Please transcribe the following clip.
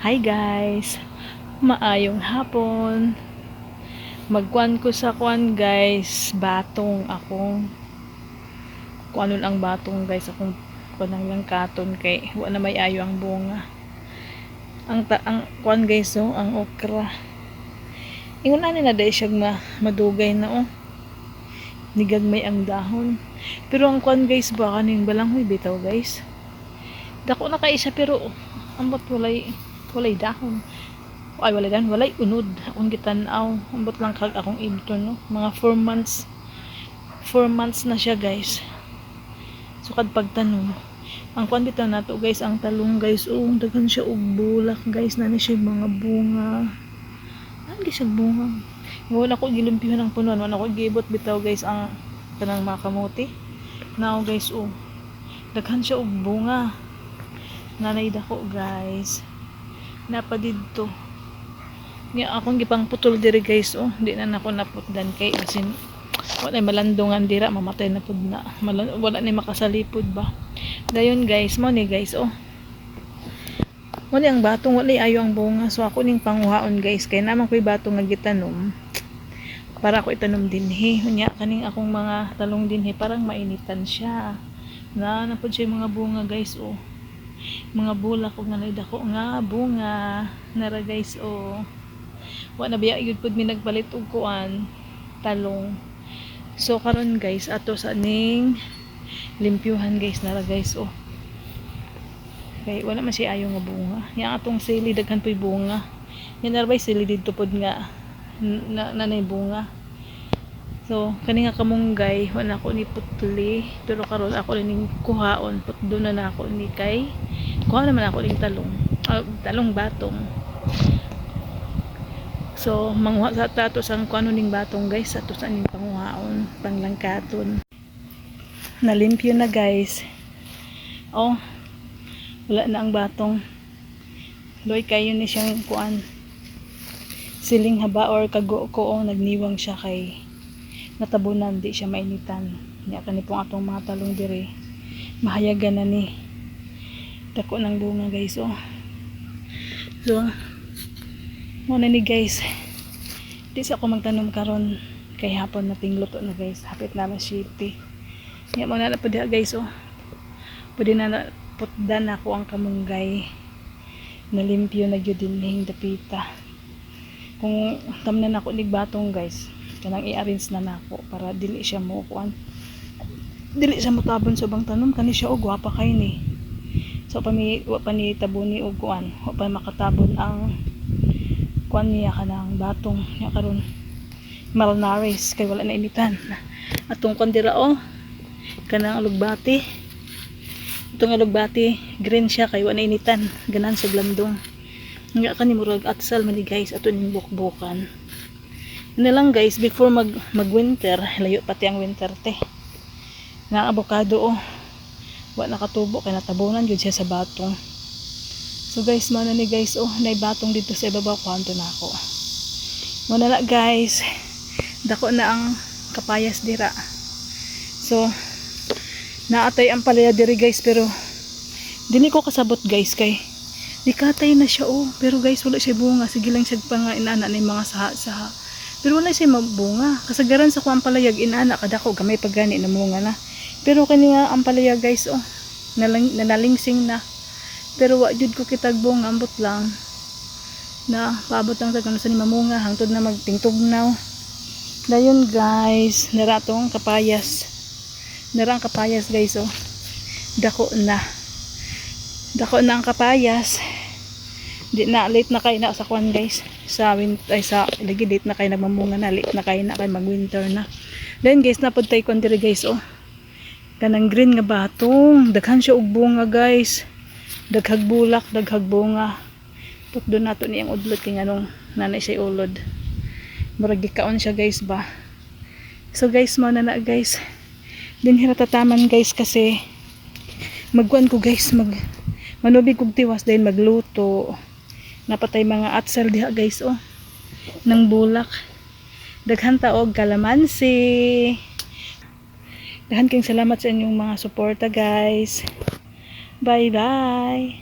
Hi guys! Maayong hapon. Magkuan ko sa kuan guys, batong akong kuanon ang batong guys akong kuan lang katon kay wa na may ayo ang bunga. Ang ta ang kuan guys oh, ang okra. Ingon ani na dai siya ma, madugay na oh. Nigagmay ang dahon. Pero ang kuan guys ba kaning balanghoy bitaw guys. Dako na kay isa pero ambot walay walay dahon. Ay walay dahon walay unod akong gitanaw. Ambot lang kag akong ibto no? Mga 4 months. 4 months na siya guys. So kad pagtanom ang kwan bitaw nato guys ang talong guys oh daghan siya og bulak guys na siya mga bunga. Ano siya bunga. Wala ko gilimpihan ang punon wala ko gibot bitaw guys ang kanang mga kamote now guys oh daghan siya og bunga. Nanay dako guys napa didto nga akong gipang putol diri guys oh. Di na nako naputdan kay basin wala malandungan dira mamatay na pud na. Wala ni makasalipod ba? Dayon guys mo ni guys oh. Wala ang batong wala ayo ang bunga. So ako ning panguhaon guys kay naman ko'y batong nga gitanom. Para ako itanom dinhi. Unya kaning akong mga talong dinhi parang mainitan siya. Na napod siya mga bunga guys oh mga bulak ug nanay dako nga bunga. Nara guys o. Wa na biya gyud pud mi nagpalit og kuan talong. So karon guys ato sa ning limpyuhan guys nara guys o. Kay wala man siya ayo nga bunga. Yang atong sili daghan puy bunga. Yan nara bay sili didto pod nga na, nanay bunga? So, kani nga kamunggay, wala ko ni putli. Pero karon ako ning kuhaon, put doon na, na ako ni kay. Kuha naman ako ning talong. ah, talong batong. So, manguha sa tato sang kuano ning batong guys, sa ning panguhaon, panglangkaton. Nalimpyo na guys. Oh, wala na ang batong. Loy kayo ni siyang kuan. Siling haba or kago ko oh, nagniwang siya kay natabunan di siya mainitan niya kani pong atong mga talong dire mahayagan na ni dako ng bunga guys oh. So muna ni guys. Di sa ako magtanom karon. Kay hapon na tingluto na guys. Hapit na city niya muna na diha guys oh. Pwede na na- putdan ako ang kamunggay. Nalimpyo na gyud dinhing dapita. Kung tamnan ako nig batong guys kanang i-arrange na nako para dili siya mo kuan. Dili siya motabon sa bang tanom kani siya og gwapa kay ni so pa mi wa pa ni tabuni og kuan wa pa makatabon ang kuan niya kanang batong niya karon. Malnares kay wala na initan atong kuan dira oh. Kanang alugbati. Itong alugbati green siya kay wala na initan ganan sa blandong. Nga kani murag atsal man ni guys ato ning bukbukan. Na lang guys before mag mag winter layo pati ang winter te. Nga avocado oh wa nakatubo kay natabunan jud siya sa batong so guys mana ni guys oh nay batong dito sa ibabaw kwanto na ako muna na guys dako na ang kapayas dira so naatay ang palaya diri guys pero dili ko kasabot guys kay Nikatay na siya oh. Pero guys, wala siya bunga. Sige lang siya pa inana na yung mga saha-saha. Pero wala siya mabunga. Kasagaran sa kuang palayag inana kada ko gamay pag gani na munga na. Pero kani nga ang palayag guys oh. Nalang, nanalingsing na. Pero wa jud ko kitag bunga ambot lang. Na paabot lang sa kanu sa ni mamunga hangtod na magtingtugnaw. Dayon guys, naratong kapayas. Narang kapayas guys oh. Dako na. Dako na ang kapayas. Di na late na kayo na sa kwan guys. Sa win ay sa lagi late na kayo nagmamunga na late na kayo na kayo mag-winter na. Then guys napod tayo kon diri guys oh. Kanang green nga batong, daghan siya og bunga guys. Daghag bulak, daghag bunga. Doon nato niyang udlot kay nganong nanay siya ulod. Murag gikaon siya guys ba. So guys mo na na guys. Din tataman guys kasi magkuan ko guys mag manubig kog tiwas dahil magluto napatay mga atsal diha guys oh ng bulak daghan taog kalamansi daghan kayong salamat sa inyong mga suporta guys. Bye bye